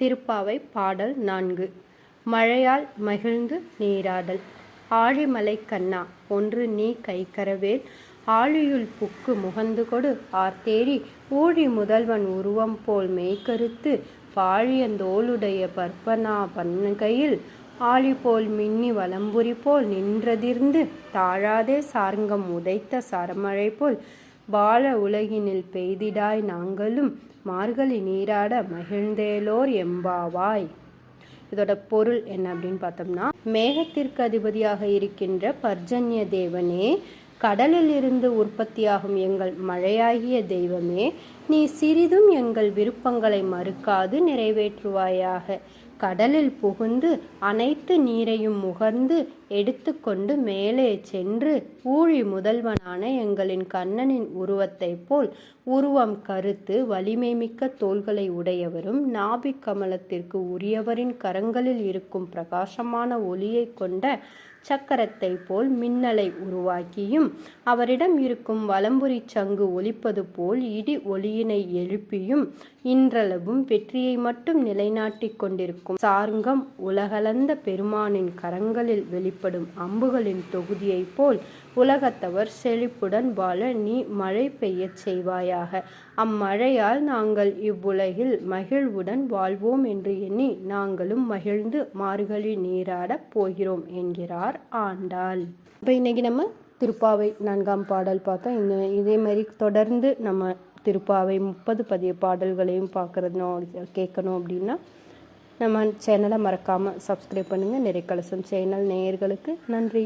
திருப்பாவை பாடல் நான்கு. மழையால் மகிழ்ந்து நீராடல். ஆழிமலை கண்ணா ஒன்று நீ கைக்கரவேல் ஆழியுள் புக்கு முகந்து கொடு ஆர்த்தேரி ஊழி முதல்வன் உருவம் போல் மெய்கருத்து பாழியந்தோளுடைய பற்பனா பன்கையில். ஆழி போல் மின்னி வலம்புரி போல் நின்றதிர்ந்து. தாழாதே சார்ங்கம் உதைத்த சரமழை போல். வாழ உலகினில் பெய்திடாய் நாங்களும் மார்கழி நீராட மகிழ்ந்தேலோர் எம்பாவாய். இதோட பொருள் என்ன அப்படின்னு பார்த்தோம்னா மேகத்திற்கு அதிபதியாக இருக்கின்ற பர்ஜன்ய தேவனே கடலில் இருந்து உற்பத்தியாகும் எங்கள் மழையாகிய தெய்வமே நீ சிறிதும் எங்கள் விருப்பங்களை மறுக்காது நிறைவேற்றுவாயாக. கடலில் புகுந்து அனைத்து நீரையும் முகர்ந்து எடுத்துக்கொண்டு மேலே சென்று ஊழி முதல்வனான எங்களின் கண்ணனின் உருவத்தைப் போல் உருவம் கருத்து வலிமை மிக்க தோள்களை உடையவரும் நாபிக் கமலத்திற்கு உரியவரின் கரங்களில் இருக்கும் பிரகாசமான ஒளியை கொண்ட சக்கரத்தை போல் மின்னலை உருவாக்கியும் அவரிடம் இருக்கும் வலம்புரி சங்கு ஒலிப்பது போல் இடி ஒளி ஒளியினை எழுப்பியும் இன்றளவும் வெற்றியை மட்டும் நிலைநாட்டிக் கொண்டிருக்கும். சார்ங்கம் உலகளந்த பெருமானின் கரங்களில் வெளிப்படும் அம்புகளின் தொகுதியைப் போல் உலகத்தவர் செழிப்புடன் வாழ நீ மழை பெய்யச் செய்வாயாக. அம்மழையால் நாங்கள் இவ்வுலகில் மகிழ்வுடன் வாழ்வோம் என்று எண்ணி நாங்களும் மகிழ்ந்து மார்கழி நீராடப் போகிறோம் என்கிறார் ஆண்டாள். இப்போ இன்னைக்கு நம்ம திருப்பாவை நான்காம் பாடல் பார்த்தோம். இந்த இதே மாதிரி தொடர்ந்து நம்ம திருப்பாவை முப்பது பதிய பாடல்களையும் பார்க்குறதும் கேட்கணும் அப்படின்னா நம்ம சேனலை மறக்காமல் சப்ஸ்கிரைப் பண்ணுங்கள் நிறைக்கலசம் சேனல் நேயர்களுக்கு நன்றி.